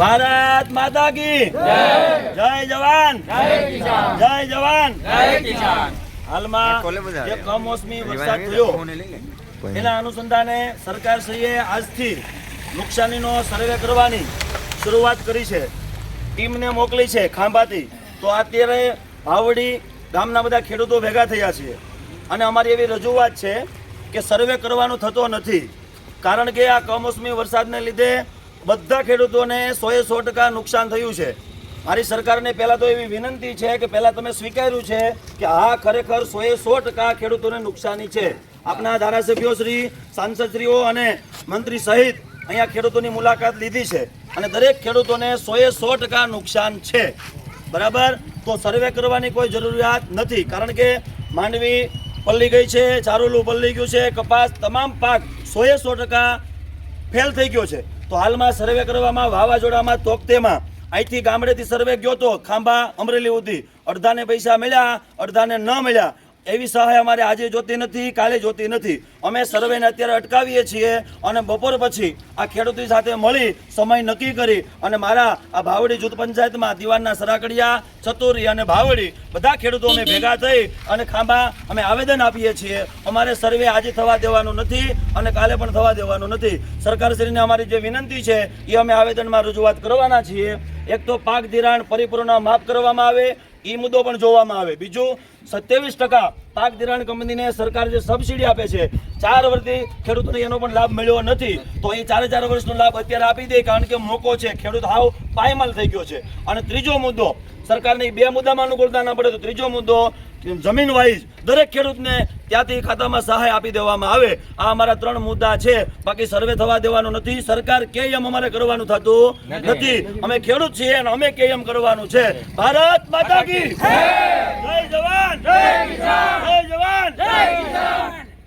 ભારત માતા કી જય. જવાન. જય જવાન. હાલમાં જે કમોસમી વરસાદ થયો એના અનુસંધાને સરકારશ્રીએ આજથી નુકસાનીનો સર્વે કરવાની શરૂઆત કરી છે. ટીમને મોકલી છે ખાંભાથી. તો અત્યારે ભાવડી ગામના બધા ખેડૂતો ભેગા થયા છે. અને અમારી એવી રજૂઆત છે કે સર્વે કરવાનો થતો નથી. કારણ કે આ કમોસમી વરસાદને લીધે બધા ખેડૂતોને સોએ સો ટકા નુકસાન થયું છે. મારી સરકારને પહેલાં તો એવી વિનંતી છે કે પહેલાં તમે સ્વીકાર્યું છે કે હા ખરેખર સોએ સો ટકા ખેડૂતોને નુકસાની છે. આપના ધારાસભ્યો શ્રી, સાંસદશ્રીઓ અને મંત્રી સહિત અહીંયા ખેડૂતોની મુલાકાત લીધી છે અને દરેક ખેડૂતોને સોએ સો ટકા નુકસાન છે. બરાબર? તો સર્વે કરવાની કોઈ જરૂરિયાત નથી. કારણ કે માંડવી પલ્લી ગઈ છે, ચારોલું પલ્લી ગયું છે, કપાસ, તમામ પાક સોએ સો ટકા ફેલ થઈ ગયો છે. તો હાલમાં સર્વે કરવામાં વાવાઝોડામાં તોકતેમાં. અહીંથી ગામડેથી સર્વે ગયો તો ખાંભા, અમરેલી સુધી અડધાને પૈસા મળ્યા, અડધાને ન મળ્યા. એવી સહાય અમારે આજે જોતી નથી કાલે જોતી નથી. અમે સર્વેને અત્યારે અટકાવીએ છીએ અને બપોર પછી આ ખેડૂતો સાથે મળી સમય નક્કી કરી અને મારા આ ભાવડી જૂથ પંચાયતમાં દિવાનના સરાકડિયા ચતુરી અને ભાવડી બધા ખેડૂતો અમે ભેગા થઈ અને ખાંભા અમે આવેદન આપીએ છીએ. અમારે સર્વે આજે થવા દેવાનું નથી અને કાલે પણ થવા દેવાનું નથી. સરકારશ્રીને અમારી જે વિનંતી છે એ અમે આવેદનમાં રજૂઆત કરવાના છીએ. એક તો પાક ધિરાણ પરિપૂર્ણ માફ કરવામાં આવે એ મુદ્દો પણ જોવામાં આવે. બીજું, સત્યાવીસ ટકા પાક ધિરાણ કંપનીને સરકાર જે સબસિડી આપે છે ચાર વર્ષથી ખેડૂતોને એનો પણ લાભ મળ્યો નથી. તો એ ચારે ચાર વર્ષનો લાભ અત્યારે આપી દે કારણ કે મોકો છે. ખેડૂત હાવ પાયમાલ થઈ ગયો છે. અને ત્રીજો મુદ્દો સરકારને બે મુદ્દામાં અનુકૂળતા ના પડે તો ત્રીજો મુદ્દો જમીન વાઇઝ દરેક ખેડૂતને ત્યાંથી ખાતામાં સહાય આપી દેવામાં આવે. આ અમારા ત્રણ મુદ્દા છે. બાકી સર્વે થવા દેવાનો નથી. સરકાર કે એમ અમારે કરવાનું થતું નથી. અમે ખેડૂત છીએ અને અમે કે એમ કરવાનું છે. ભારત માતા કી